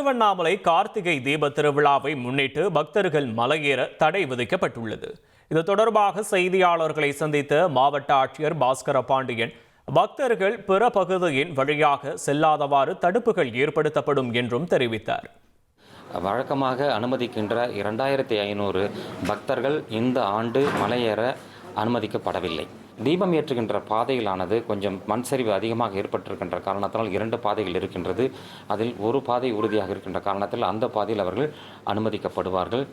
திருவண்ணாமலை கார்த்திகை தீப திருவிழாவை முன்னிட்டு பக்தர்கள் மலையேற தடை விதிக்கப்பட்டுள்ளது. இது தொடர்பாக செய்தியாளர்களை சந்தித்த மாவட்ட ஆட்சியர் பாஸ்கர பாண்டியன் பக்தர்கள் பிற பகுதியின் வழியாக செல்லாதவாறு தடுப்புகள் ஏற்படுத்தப்படும் என்றும் தெரிவித்தார். வழக்கமாக அனுமதிக்கின்ற இரண்டாயிரத்தி ஐநூறு பக்தர்கள் இந்த ஆண்டு மலையேற அனுமதிக்கப்படவில்லை. தீபம் ஏற்றுகின்ற பாதையிலானது கொஞ்சம் மண் சரிவு அதிகமாக ஏற்பட்டிருக்கின்ற காரணத்தினால் இரண்டு பாதைகள் இருக்கின்றது. அதில் ஒரு பாதை உறுதியாக இருக்கின்ற காரணத்தில் அந்த பாதையில் அவர்கள் அனுமதிக்கப்படுவார்கள்.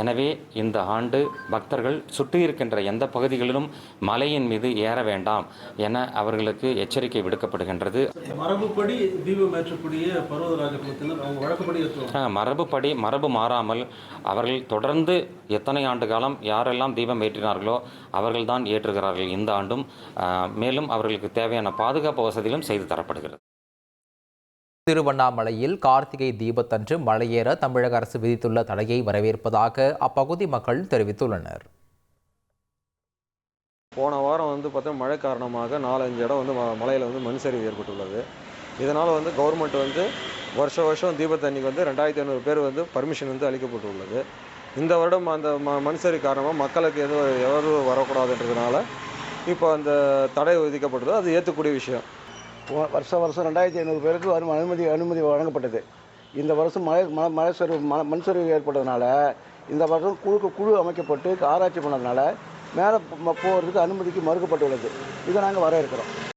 எனவே இந்த ஆண்டு பக்தர்கள் சுற்றி இருக்கின்ற எந்த பகுதிகளிலும் மலையின் மீது ஏற வேண்டாம் என அவர்களுக்கு எச்சரிக்கை விடுக்கப்படுகின்றது. மரபுப்படி தீபம் ஏற்றக்கூடிய பர்வதராஜ மரபுப்படி மரபு மாறாமல் அவர்கள் தொடர்ந்து எத்தனை ஆண்டு காலம் யாரெல்லாம் தீபம் ஏற்றினார்களோ அவர்கள்தான் ஏற்றுகிறார்கள் இந்த ஆண்டும். மேலும் அவர்களுக்கு தேவையான பாதுகாப்பு வசதிகளும் செய்து தரப்படுகிறது. திருவண்ணாமலையில் கார்த்திகை தீபத்தன்று மலையேற தமிழக அரசு விதித்துள்ள தடையை வரவேற்பதாக அப்பகுதி மக்கள் தெரிவித்துள்ளனர். போன வாரம் வந்து பார்த்தா மழை காரணமாக நாலஞ்சு இடம் வந்து ம- மலையில் வந்து மண் சரிவு ஏற்பட்டுள்ளது. இதனால் வந்து கவர்மெண்ட் வந்து வருஷ வருஷம் தீபத்தன்னைக்கு வந்து ரெண்டாயிரத்தி ஐநூறு பேர் வந்து பர்மிஷன் வந்து அளிக்கப்பட்டுள்ளது. இந்த வருடம் அந்த ம மண் சரி காரணமாக மக்களுக்கு எதுவும் எவரும் வரக்கூடாதுன்றதுனால இப்போ அந்த தடை விதிக்கப்பட்டது. அது ஏற்றக்கூடிய விஷயம். வருஷம் வருஷம் ரெண்டாயிரத்தி ஐநூறு பேருக்கு வரும் அனுமதி அனுமதி வழங்கப்பட்டது. இந்த வருஷம் மழை மழை மழை சரிவு ம- மண் சரிவு ஏற்பட்டதுனால இந்த வருஷம் குழு குழு அமைக்கப்பட்டு ஆராய்ச்சி பண்ணதுனால மேலே போகிறதுக்கு அனுமதிக்கு மறுக்கப்பட்டுள்ளது. இதை நாங்கள் வர இருக்கிறோம்